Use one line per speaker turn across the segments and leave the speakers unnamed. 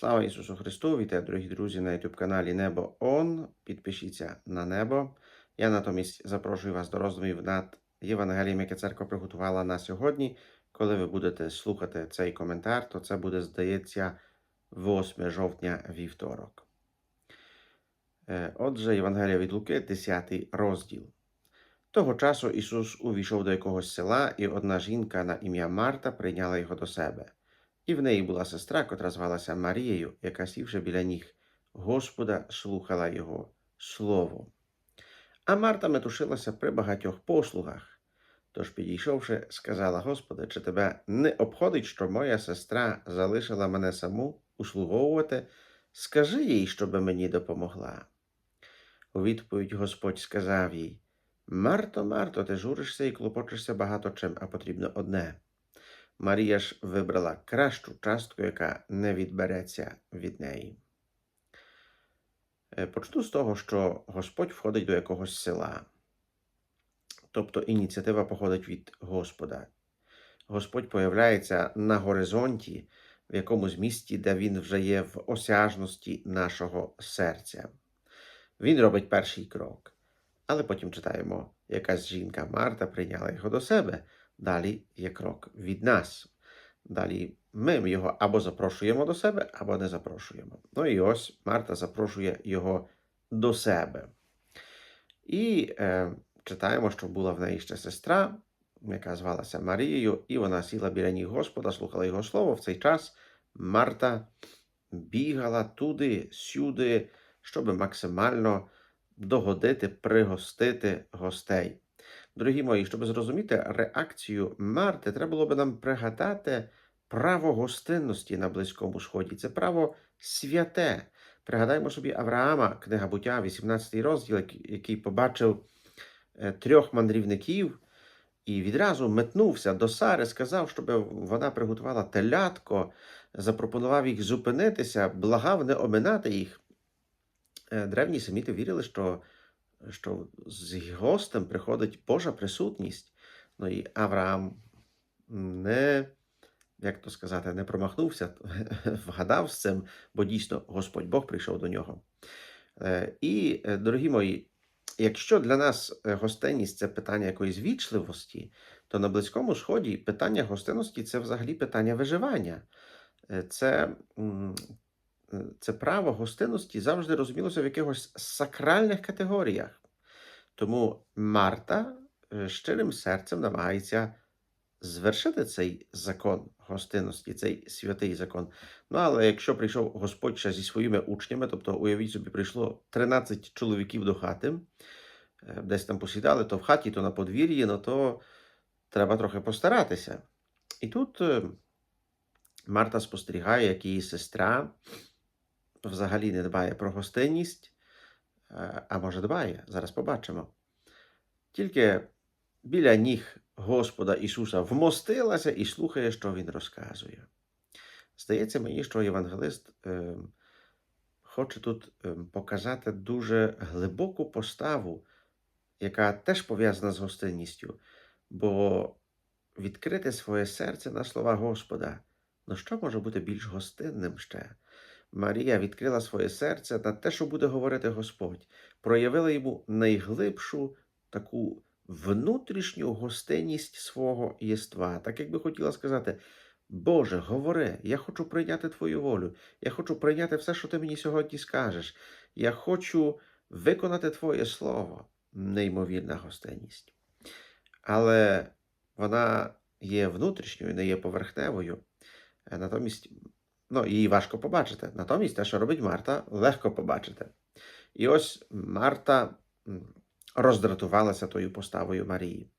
Слава Ісусу Христу! Вітаю, дорогі друзі, на youtube каналі Небо Он. Підпишіться на небо. Я натомість запрошую вас до роздумів над Євангелієм, яке церква приготувала на сьогодні. Коли ви будете слухати цей коментар, то це буде, здається, 8 жовтня вівторок. Е, Отже, Євангелія від Луки, 10 розділ. Того часу Ісус увійшов до якогось села, і одна жінка на ім'я Марта прийняла його до себе. І в неї була сестра, котра звалася Марією, яка сівши біля ніг Господа, слухала його слово. А Марта метушилася при багатьох послугах. Тож, підійшовши, сказала Господи, чи тебе не обходить, що моя сестра залишила мене саму услуговувати? Скажи їй, щоби мені допомогла. У відповідь Господь сказав їй: Марто, Марто, ти журишся і клопочешся багато чим, а потрібно одне. Марія ж вибрала кращу частку, яка не відбереться від неї. Е, Почну з того, що Господь входить до якогось села. Тобто ініціатива походить від Господа. Господь появляється на горизонті, в якомусь місті, де він вже є в осяжності нашого серця. Він робить перший крок. Але потім читаємо, якась жінка Марта прийняла його до себе. Далі є крок від нас. Далі ми його або запрошуємо до себе, або не запрошуємо. Ну і ось Марта запрошує його до себе. І е, читаємо, що була в неї ще сестра, яка звалася Марією, і вона сіла біля ніг Господа, слухала його слово. В цей час Марта бігала туди, сюди, щоб максимально догодити, пригостити гостей. Дорогі мої, щоб зрозуміти реакцію Марти, треба було би нам пригадати право гостинності на Близькому Сході. Це право святе. Пригадаймо собі Авраама, книга буття, 18 розділ, який- який побачив е, трьох мандрівників і відразу метнувся до Сари, сказав, щоб вона приготувала телятко, запропонував їх зупинитися, благав не оминати їх. Е, Древні семіти вірили, що що з гостем приходить Божа присутність. Ну і Авраам не, як то сказати, не промахнувся, вгадав з цим, бо дійсно Господь Бог прийшов до нього. Е, І, е, дорогі мої, якщо для нас е, гостинність це питання якоїсь вічливості, то на Близькому Сході питання гостинності це взагалі питання виживання. Це, це право гостинності завжди розумілося в якихось сакральних категоріях. Тому Марта е, щирим серцем намагається звершити цей закон гостинності, цей святий закон. Ну, але якщо прийшов Господь ще зі своїми учнями, тобто, уявіть собі, прийшло 13 чоловіків до хати, е, десь там посідали, то в хаті, то на подвір'ї, ну то треба трохи постаратися. І тут е, Марта спостерігає, як її сестра взагалі не дбає про гостинність, е, а може дбає, зараз побачимо. Тільки біля ніг Господа Ісуса вмостилася і слухає, що Він розказує. Здається мені, що євангелист е, хоче тут е, показати дуже глибоку поставу, яка теж пов'язана з гостинністю, бо відкрити своє серце на слова Господа. Ну що може бути більш гостинним ще? Марія відкрила своє серце на те, що буде говорити Господь, проявила йому найглибшу таку внутрішню гостинність свого єства. Так як би хотіла сказати: Боже, говори, я хочу прийняти Твою волю, я хочу прийняти все, що ти мені сьогодні скажеш. Я хочу виконати Твоє слово. Неймовірна гостинність. Але вона є внутрішньою, не є поверхневою. Натомість, ну, її важко побачити. Натомість те, що робить Марта, легко побачити. І ось Марта роздратувалася тою поставою Марії.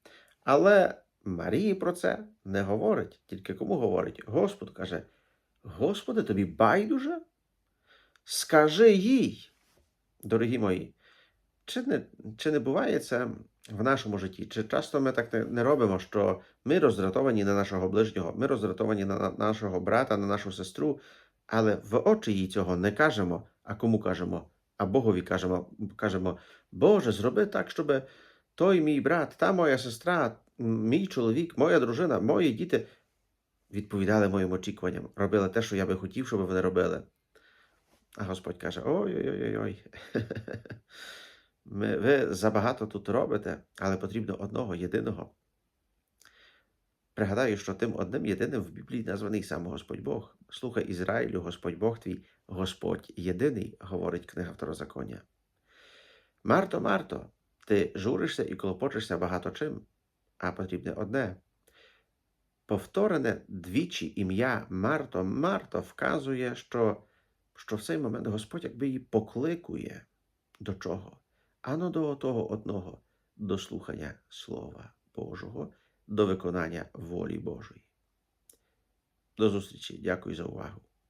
Але Марії про це не говорить. Тільки кому говорить? Господь каже: Господи, тобі байдуже? Скажи їй, дорогі мої, чи не, чи не буває це в нашому житті? Чи часто ми так не, робимо, що ми роздратовані на нашого ближнього, ми роздратовані на, на нашого брата, на нашу сестру, але в очі їй цього не кажемо, а кому кажемо? А Богові кажемо, кажемо, Боже, зроби так, щоб той мій брат, та моя сестра, мій чоловік, моя дружина, мої діти відповідали моїм очікуванням, робили те, що я би хотів, щоб вони робили. А Господь каже: Ой-ой-ой-ой. Ми, ви забагато тут робите, але потрібно одного єдиного. Пригадаю, що тим одним єдиним в Біблії названий сам Господь Бог. Слухай Ізраїлю, Господь Бог твій, Господь єдиний, говорить книга Второзаконня. Марто, Марто, ти журишся і клопочешся багато чим, а потрібне одне. Повторене двічі ім'я Марто, Марто вказує, що, що в цей момент Господь якби її покликує до чого? Ано до того одного, до слухання Слова Божого, до виконання волі Божої. До зустрічі. Дякую за увагу.